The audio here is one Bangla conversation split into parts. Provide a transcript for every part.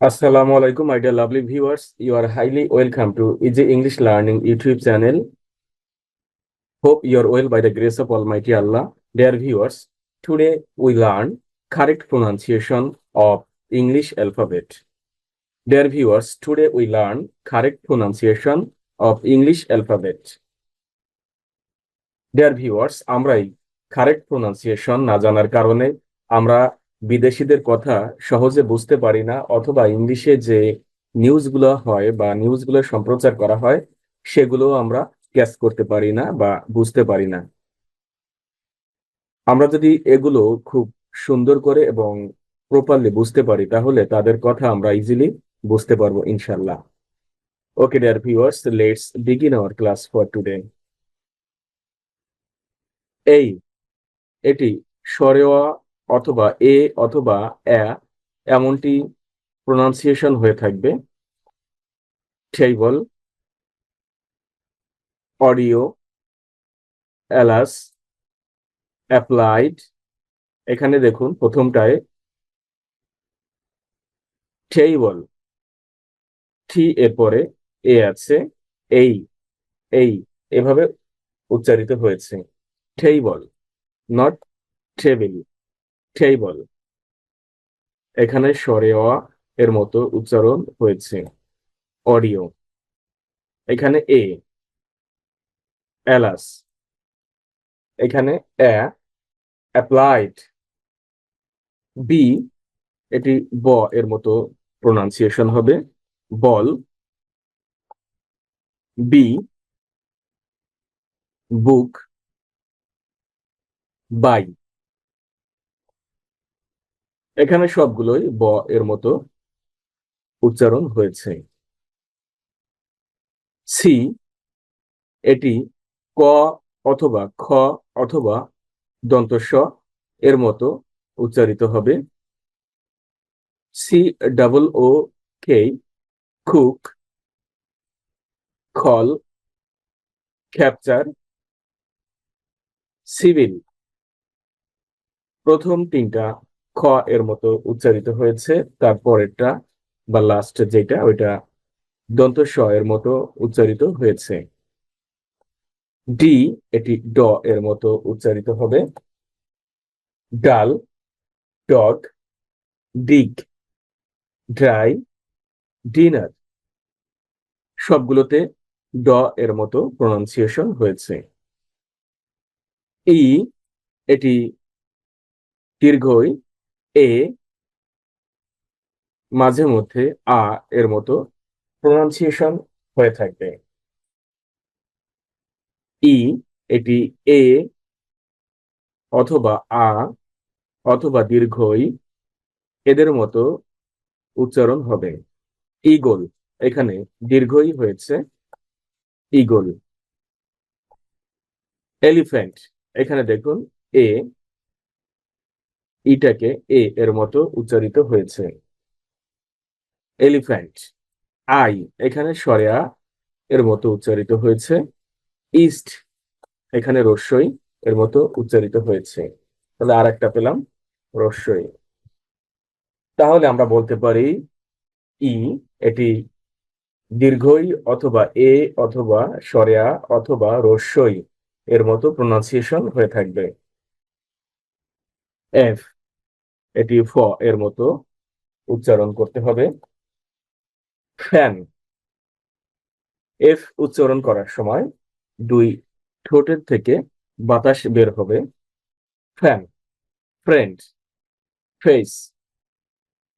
আসসালামু আলাইকুম my dear lovely viewers you are highly welcome to easy English learning YouTube channel hope you are well by the grace of almighty Allah dear viewers today we learn correct pronunciation of English alphabet dear viewers today we learn correct pronunciation of English alphabet dear viewers আমরাই কারেক্ট প্রোনাউন্সিয়েশন না জানার কারণে আমরা বিদেশিদের কথা সহজে বুঝতে পারি না অথবা ইংলিশে যে নিউজগুলো হয় বা নিউজগুলো সম্প্রচার করা হয় সেগুলো আমরা ক্যাচ করতে পারি না বা বুঝতে পারি না। আমরা যদি এগুলো খুব সুন্দর করে এবং প্রপারলি বুঝতে পারি, তাহলে তাদের কথা আমরা ইজিলি বুঝতে পারব ইনশাল্লাহ okay dear viewers let's begin our class for today এই, এটি সরেওয়া অথবা এ অথবা অ্যা এমনটি প্রোনাউন্সিয়েশন হয়ে থাকবে। টেবল অডিও অ্যালাস অ্যাপ্লাইড এখানে দেখুন প্রথমটায় টেবল টি এর পরে এ আছে, এই এই, এভাবে উচ্চারিত হয়েছে। টেবল নট টেবিল টেবল এখানে সরে অ এর মতো উচ্চারণ হয়েছে। অডিও। এখানে এ। অ্যালাস এখানে অ্যা অ্যাপ্লাইড। বি। এটি ব এর মতো প্রোনাউন্সিয়েশন হবে। বল। বি। বুক। বাই। এখানে সবগুলোই ব এর মতো উচ্চারণ হয়েছে। সি এটি ক অথবা খ অথবা দন্তস্ব এর মতো উচ্চারিত হবে। সি ডাবল ও, কে, খুক, খল ক্যাপচার সিভিল। প্রথম তিনটা খ এর মতো উচ্চারিত হয়েছে, তারপরেরটা বা লাস্ট যেটা, ওইটা দন্ত স এর মতো উচ্চারিত হয়েছে। ডি এটি ড এর মতো উচ্চারিত হবে। ডাল, ডগ, ডিগ, ড্রাই, ডিনার। সবগুলোতে ড এর মতো প্রনাউন্সিয়েশন হয়েছে। ই, এটি দীর্ঘই এ মাঝে মধ্যে আ এর মতো প্রোনাউন্সিয়েশন হয়ে থাকবে। ই এটি এ অথবা আ অথবা দীর্ঘই এদের মতো উচ্চারণ হবে। ইগল এখানে দীর্ঘই হয়েছে ইগল এলিফ্যান্ট, এখানে দেখুন এ ইটাকে এ এর মতো উচ্চারিত হয়েছে। এলিফ্যান্ট আই এখানে সরেয়া এর মতো উচ্চারিত হয়েছে। ইস্ট এখানে রস্যই এর মতো উচ্চারিত হয়েছে। তাহলে আর একটা পেলাম, রস্যই। তাহলে আমরা বলতে পারি ই এটি দীর্ঘই অথবা এ অথবা সরেয়া অথবা রস্যই এর মতো প্রোনাউন্সিয়েশন হয়ে থাকবে। এফ এটি ফ এর মতো উচ্চারণ করতে হবে। ফ্যান এফ উচ্চারণ করার সময় দুই ঠোঁটের থেকে বাতাস বের হবে। ফ্যান ফ্রেন্ড ফেস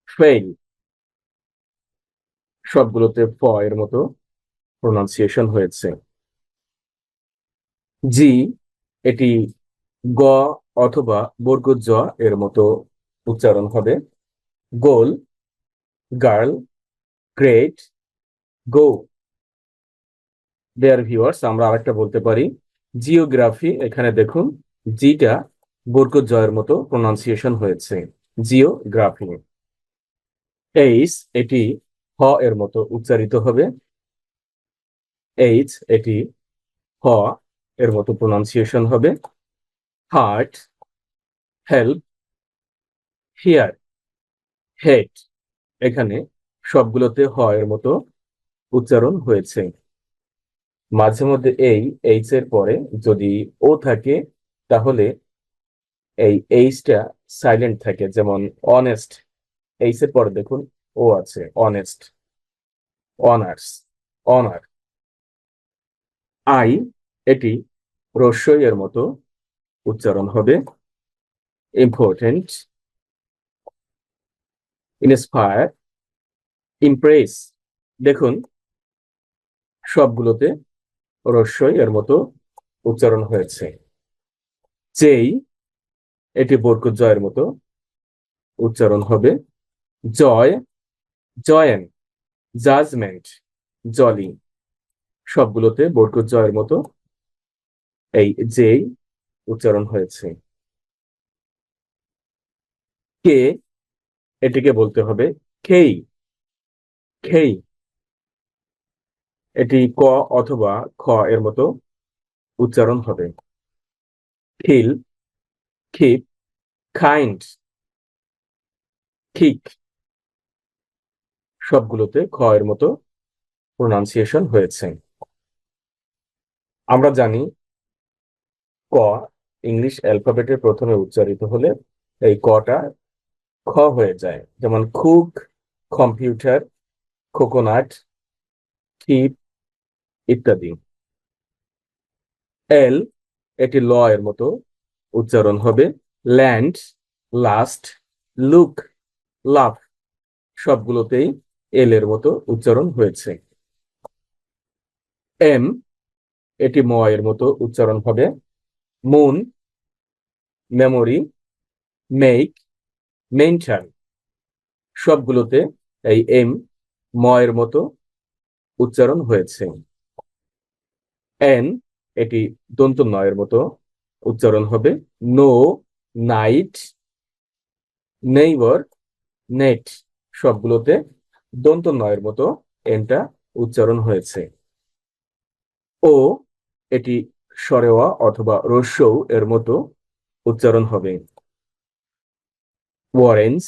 ফেইল সবগুলোতে ফ এর মতো প্রোনাউন্সিয়েশন হয়েছে। জি এটি গ অথবা বর্গ জ এর মতো উচ্চারণ হবে। Goal, girl, great, go. Dear viewers আমরা আরেকটা বলতে পারি। জিওগ্রাফি, এখানে দেখুন, জিটা বর্গ জয়ের মতো প্রোনাউন্সিয়েশন হয়েছে, জিওগ্রাফি। এইচ এটি হ এর মতো উচ্চারিত হবে। এইচ এটি হ এর মতো প্রোনাউন্সিয়েশন হবে। হার্ট হেল্প হিয়ার হেড এখানে সবগুলোতে হ এর মতো উচ্চারণ হয়েছে। মাঝে মধ্যে এই এইচ এর পরে যদি ও থাকে, তাহলে এই এইচটা সাইলেন্ট থাকে, যেমন অনেস্ট এইচ এর পরে দেখুন ও আছে অনেস্ট অনার্স অনার আই এটি রস্যই এর মতো উচ্চারণ হবে ইম্পর্টেন্ট ইন্সপায়ার ইমপ্রেস দেখুন, সবগুলোতে রস্যই এর মতো উচ্চারণ হয়েছে। যেই, এটি বরকত জয়ের মতো উচ্চারণ হবে। জয়, জয়েন জাজমেন্ট জলি সবগুলোতে বরকত জয়ের মতো এই যেই উচ্চারণ হয়েছে। কে? এটিকে বলতে হবে খেই। খেই। এটি ক অথবা খ এর মতো উচ্চারণ হবে। খিল। খিপ। কাইন্ড ঠিক সবগুলোতে খ এর মতো প্রোনাউন্সিয়েশন হয়েছে। আমরা জানি ক ইংলিশ অ্যালফাবেটের প্রথমে উচ্চারিত হলে এই কটা খ হয়ে যায়। যেমন খুক, কম্পিউটার, কোকোনাট কিপ ইত্যাদি। এল এটি ল এর মতো উচ্চারণ হবে। ল্যান্ড, লাস্ট, লুক, লাভ সবগুলোতেই এল এর মতো উচ্চারণ হয়েছে। এম এটি ম এর মতো উচ্চারণ হবে। মুন মেমোরি মেক মেনশন সবগুলোতে এই এম ময়ের মতো উচ্চারণ হয়েছে। এন এটি দন্ত নয়ের মতো উচ্চারণ হবে। নো নাইট নেইবার নেট সবগুলোতে দন্ত নয়ের মতো এনটা উচ্চারণ হয়েছে। ও এটি সরেওয়া অথবা রস্যৌ এর মতো উচ্চারণ হবে। ওয়ারেন্স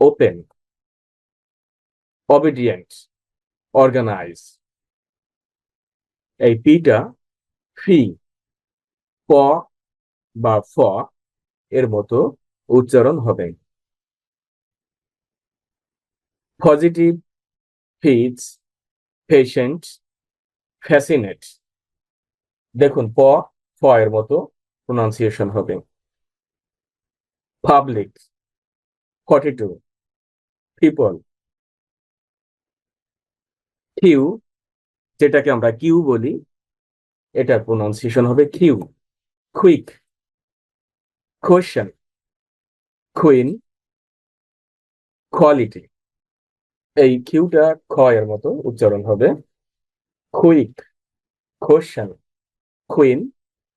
ওপেন অবিডিয়েন্ট অর্গানাইজ এই পিটা ফি প বা ফ এর মতো উচ্চারণ হবে। পজিটিভ ফিটস পেশেন্ট ফ্যাসিনেট দেখুন, প, ফ এর মতো প্রোনাউন্সিয়েশন হবে। Public forty two people Q যেটাকে আমরা কিউ বলি, এটার প্রোনাউন্সিয়েশন হবে Q quick question queen quality এই কিউটা খ এর মতো উচ্চারণ হবে। কুইক কোয়েশ্চেন কুইন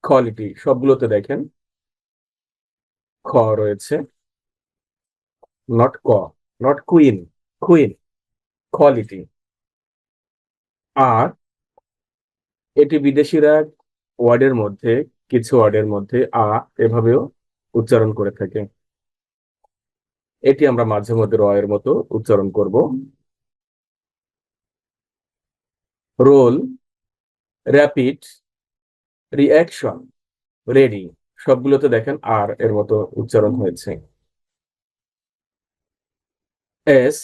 কোয়ালিটি সবগুলোতে দেখেন, খ রয়েছে নট ক নট কুইন কুইন কোয়ালিটি আর এটি বিদেশিরা ওয়ার্ডের মধ্যে, কিছু ওয়ার্ডের মধ্যে আ এভাবেও উচ্চারণ করে থাকে। এটি আমরা মাঝে মধ্যে র এর মতো উচ্চারণ করব। রোল র্যাপিড রিঅ্যাকশন রেডি সবগুলোতে দেখেন আর এর মতো উচ্চারণ হয়েছে। এস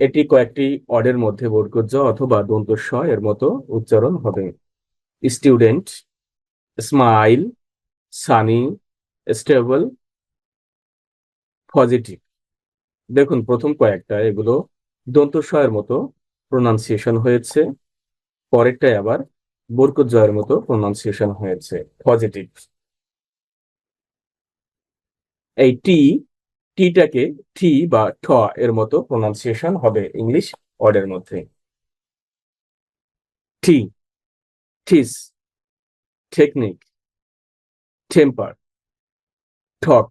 এটি কয়েকটি অডের মধ্যে বর্গজ অথবা দন্ত স এর মতো উচ্চারণ হবে। Student smile sunny stable positive দেখুন, প্রথম কয়েকটা, এগুলো দন্ত স এর মতো প্রোনাউন্সিয়েশন হয়েছে। পরেরটায় আবার বরকত জয়ের মতো প্রোনাউন্সিয়েশন হয়েছে পজিটিভ এই টি, টিটাকে টি বা ঠ এর মতো প্রোনাউন্সিয়েশন হবে ইংলিশ ওয়ার্ডের মধ্যে। টি টিস টেকনিক টেম্পার ঠক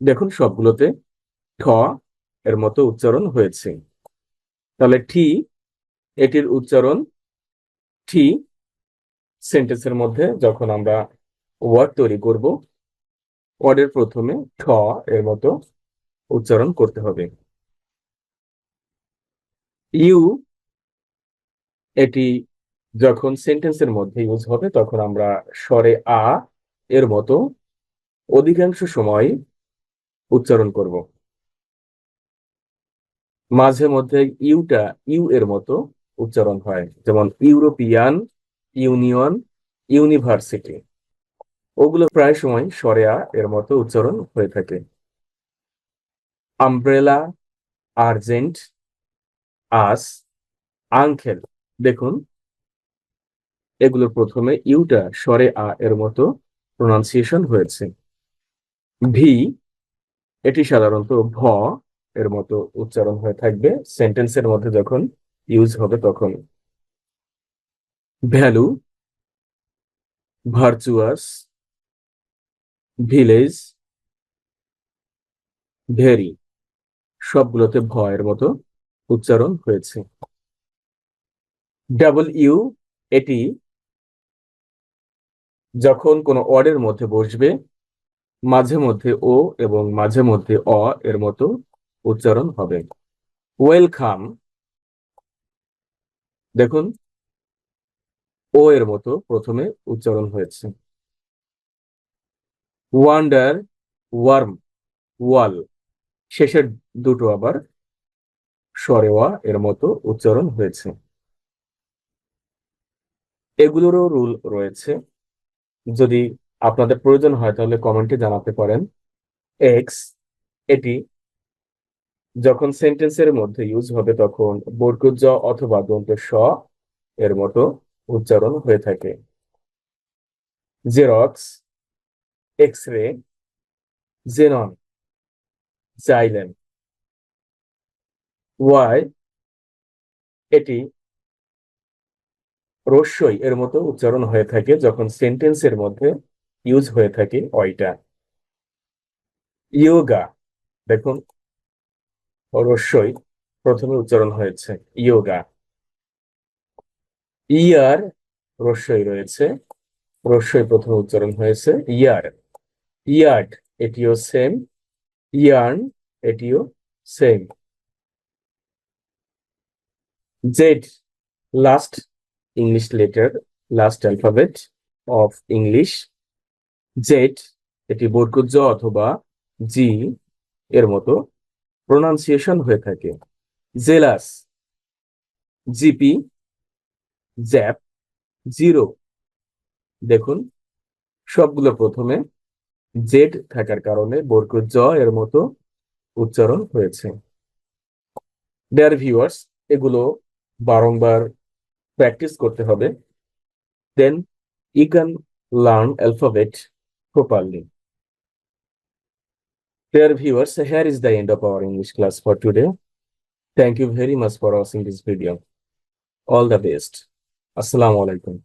দেখুন সবগুলোতে ঠ এর মতো উচ্চারণ হয়েছে। তাহলে টি এটির উচ্চারণ টি সেন্টেন্সের মধ্যে যখন আমরা ওয়ার্ড তৈরি করব ওয়ার্ডের প্রথমে ঠ এর মতো উচ্চারণ করতে হবে। ইউ এটি যখন সেন্টেন্সের মধ্যে ইউজ হবে, তখন আমরা স্বরে আ এর মতো অধিকাংশ সময় উচ্চারণ করব। মাঝে মধ্যে ইউটা ইউ এর মতো উচ্চারণ হয়। যেমন ইউরোপিয়ান, ইউনিয়ন, ইউনিভার্সিটি। ওগুলো প্রায় সময় স্বরে আ এর মতো উচ্চারণ হয়ে থাকে। আমব্রেলা, আর্জেন্ট, আস আংখেল দেখুন, এগুলো প্রথমে ইউটা সরে আ এর মতো প্রোনাউন্সিয়েশন হয়েছে। ভি, এটি সাধারণত ভ এর মতো উচ্চারণ হয়ে থাকবে। সেন্টেন্সের মধ্যে যখন ইউজ হবে তখন। ভ্যালু ভার্চুয়াস ভিলেজ ভেরি সবগুলোতে ভ এর মতো উচ্চারণ হয়েছে। ডাবল ইউ এটি যখন কোনো ওয়ার্ডের মধ্যে বসবে, মাঝে মধ্যে ও এবং মাঝে মধ্যে অ এর মতো উচ্চারণ হবে। ওয়েলকাম দেখুন, ও এর মতো প্রথমে উচ্চারণ হয়েছে। ওয়ান্ডার ওয়ার্ম ওয়াল শেষের দুটো আবার সরেওয়া এর মতো উচ্চারণ হয়েছে। এগুলোরও রুল রয়েছে। যদি আপনাদের প্রয়োজন হয় তাহলে কমেন্টে জানাতে পারেন। এক্স এটি যখন সেন্টেন্সের মধ্যে ইউজ হবে তখন বর্গজ অথবা দন্ত স এর মতো উচ্চারণ হয়ে থাকে। Xerox X ray xenon xylene Y এটি রস্যই এর মতো উচ্চারণ হয়ে থাকে যখন সেন্টেন্সের মধ্যে ইউজ হয়ে থাকে ওইটা। ইয়োগা দেখুন রস্যই প্রথমে উচ্চারণ হয়েছে ইয়োগা। ইয়ার রস্যই রয়েছে রস্যই প্রথমে উচ্চারণ হয়েছে ইয়ার। ইয়ার্ড, এটিও সেম ইয়ার্ন, এটিও same Z last English letter last alphabet of English Z, এটি বর্গজ অথবা জি এর মতো। প্রোনাউন্সিয়েশন হয়ে থাকে। Jealous, zippy, zap, zero. দেখুন, সবগুলো প্রথমে জেড থাকার কারণে বর্গ জ এর মতো উচ্চারণ হয়েছে। ডেয়ার ভিউয়ার্স এগুলো বারংবার প্র্যাকটিস করতে হবে। Then you can learn alphabet properly. Dear viewers, here is the end of our English class for today. Thank you very much for watching this video. All the best. Assalamu alaikum.